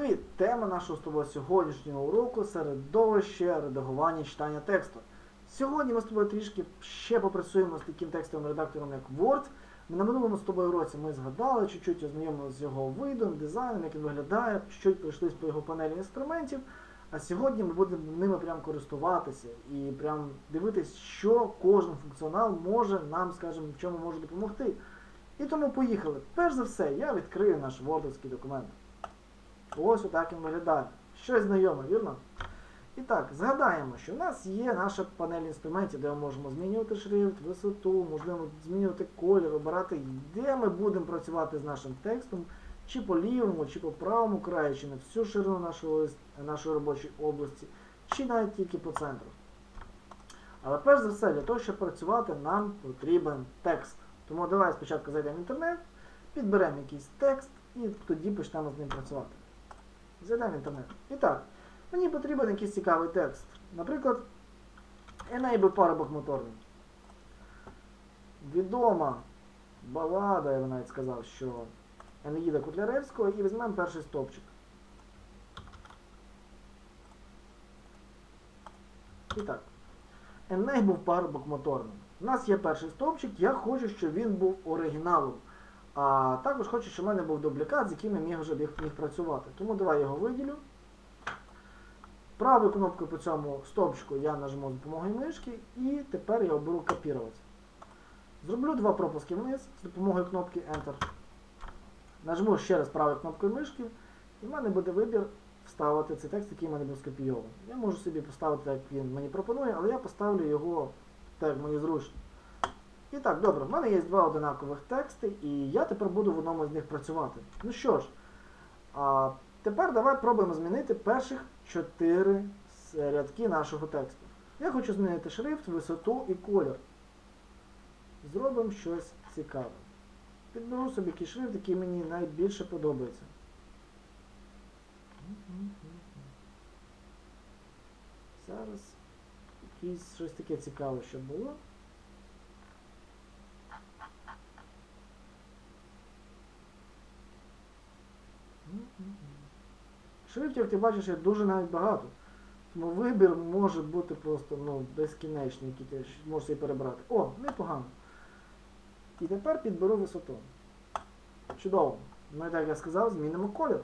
Привіт! Тема нашого з тобою сьогоднішнього уроку середовище редагування читання тексту. Сьогодні ми з тобою трішки ще попрацюємо з таким текстовим редактором, як Word. На минулому з тобою уроці ми згадали, чуть-чуть ознайомилися з його видом, дизайном, як він виглядає, чуть пройшлись по його панелі інструментів. А сьогодні ми будемо ними прям користуватися і прям дивитись, що кожен функціонал може нам, скажімо, в чому може допомогти. І тому поїхали. Перш за все, я відкрию наш вордовський документ. Ось отак він виглядає. Щось знайоме, вірно? І так, згадаємо, що в нас є наша панель інструментів, де ми можемо змінювати шрифт, висоту, можливо змінювати колір, обирати, де ми будемо працювати з нашим текстом, чи по лівому, чи по правому краю, чи на всю ширину нашого, нашої робочої області, чи навіть тільки по центру. Але перш за все, для того, щоб працювати, нам потрібен текст. Тому давай спочатку зайдемо в інтернет, підберемо якийсь текст і тоді почнемо з ним працювати. Зайдемо в інтернет. І так, мені потрібен якийсь цікавий текст. Наприклад, Enable парубок моторний. Відома балада, я би навіть сказав, що Енеїда Котляревського, і візьмемо перший стовпчик. І так. Еней був парубок моторним. У нас є перший стовпчик, я хочу, щоб він був оригіналом. А також хочу, щоб в мене був дублікат, з яким я міг вже міг, працювати. Тому давай його виділю. Правою кнопкою по цьому стовпчику я нажму з допомогою мишки і тепер я оберу копірувати. Зроблю два пропуски вниз з допомогою кнопки Enter. Нажму ще раз правою кнопкою мишки, і в мене буде вибір вставити цей текст, який в мене був скопійований. Я можу собі поставити, як він мені пропонує, але я поставлю його так, мені зручно. І так, добре, в мене є два одинакових тексти, і я тепер буду в одному з них працювати. Ну що ж, а тепер давай пробуємо змінити перших чотири рядки нашого тексту. Я хочу змінити шрифт, висоту і колір. Зробимо щось цікаве. Підберу собі якийсь шрифт, який мені найбільше подобається. Зараз якийсь щось таке цікаве, щоб було. Шрифтів, ти бачиш, є дуже навіть багато. Тому вибір може бути просто ну, безкінечний, який ти можеш собі перебрати. О, непогано. І тепер підберу висоту. Чудово. Ну і так я сказав, змінимо колір.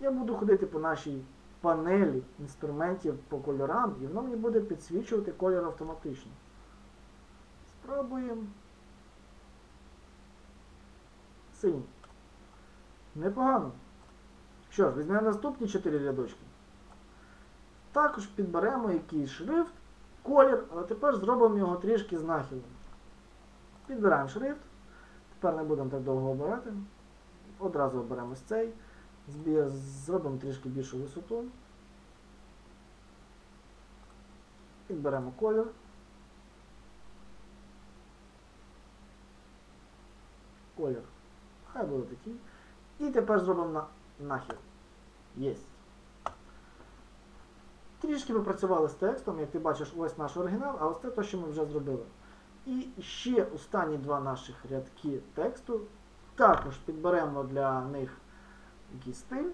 Я буду ходити по нашій панелі інструментів по кольорам, і воно мені буде підсвічувати колір автоматично. Спробуємо. Синій. Непогано. Що ж, візьмемо наступні 4 рядочки. Також підберемо якийсь шрифт, колір, але тепер зробимо його трішки з нахилом. Підбираємо шрифт. Тепер не будемо так довго обирати. Одразу оберемо ось цей. Зробимо трішки більшу висоту. Підберемо колір. Колір. Хай буде такий. І тепер зробимо на нахил. Єсть. Трішки ми працювали з текстом, як ти бачиш, ось наш оригінал, а ось це те, що ми вже зробили. І ще останні два наших рядки тексту. Також підберемо для них якийсь стиль,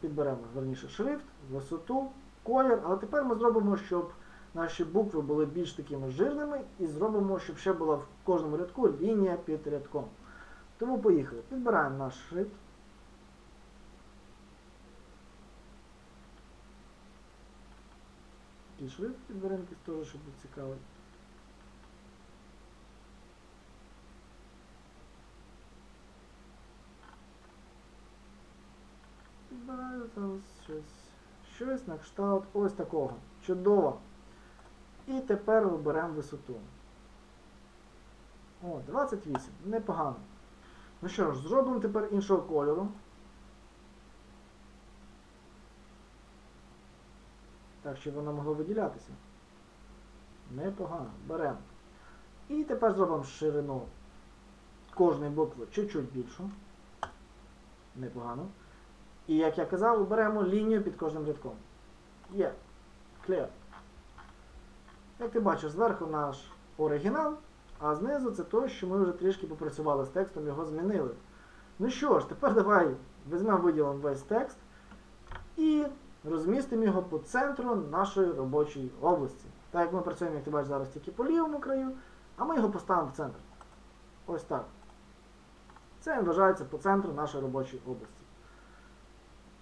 підберемо верніше шрифт, висоту, колір, але тепер ми зробимо, щоб наші букви були більш такими жирними, і зробимо, щоб ще була в кожному рядку лінія під рядком. Тому поїхали. Підбираємо наш шрифт. Такий шрифт підберемо, якийсь теж, щоб цікавий. Підбираю щось. Щось на кшталт ось такого. Чудово. І тепер виберемо висоту. О, 28. Непогано. Ну що ж, зробимо тепер іншого кольору. Так, щоб воно могло виділятися. Непогано. Беремо. І тепер зробимо ширину кожної букви чуть-чуть більшу. Непогано. І як я казав, беремо лінію під кожним рядком. Є. Clear. Як ти бачиш, зверху наш оригінал, а знизу це те, що ми вже трішки попрацювали з текстом, його змінили. Ну що ж, тепер давай візьмемо виділимо весь текст і розмістимо його по центру нашої робочої області. Так як ми працюємо, як ти бачиш, зараз тільки по лівому краю, а ми його поставимо в центр. Ось так. Це вважається по центру нашої робочої області.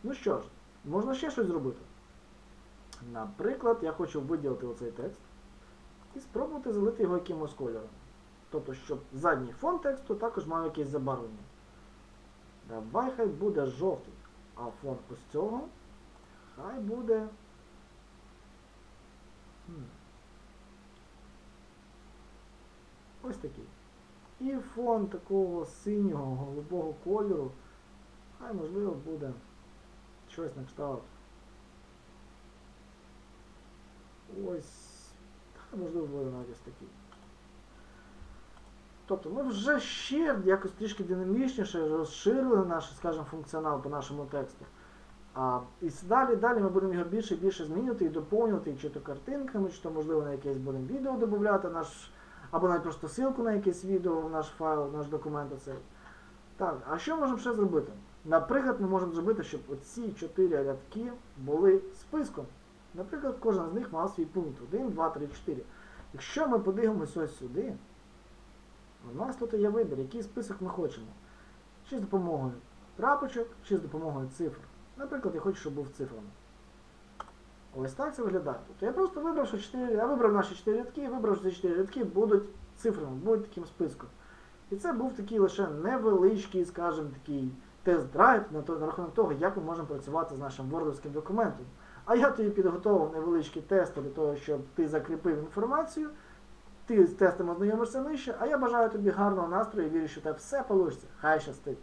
Ну що ж, можна ще щось зробити. Наприклад, я хочу виділити оцей текст і спробувати залити його якимось кольором. Тобто, щоб задній фон тексту також мав якесь забарвлення. Давай хай буде жовтий. А фон ось цього хай буде. Ось такий. І фон такого синього, голубого кольору. Хай можливо буде щось на кшталт. Ось. Хай можливо буде навіть ось такий. Тобто ми вже ще якось трішки динамічніше розширили наш, скажімо, функціонал по нашому тексту. А, і далі, далі ми будемо його більше і більше змінювати і доповнювати, чи то картинками, чи то, можливо, на якесь будемо відео додати, наш, або навіть просто ссылку на якесь відео в наш файл, в наш документ оцей. Так, а що можемо ще зробити? Наприклад, ми можемо зробити, щоб оці чотири рядки були списком. Наприклад, кожен з них мав свій пункт 1, 2, 3, 4. Якщо ми подивимося ось сюди, у нас тут є вибір, який список ми хочемо. Чи з допомогою крапочок, чи з допомогою цифр. Наприклад, я хочу, щоб був цифрами. Ось так це виглядає. Тобто я просто вибрав, що 4, я вибрав наші 4 рядки, вибрав, що ці 4 рядки будуть цифрами, будуть таким списком. І це був такий лише невеличкий, скажімо, такий тест-драйв на, на рахунок того, як ми можемо працювати з нашим вордовським документом. А я тобі підготував невеличкі тести для того, щоб ти закріпив інформацію, ти з тестом ознайомишся нижче, а я бажаю тобі гарного настрою і вірю, що тебе все вийде. Хай щастить.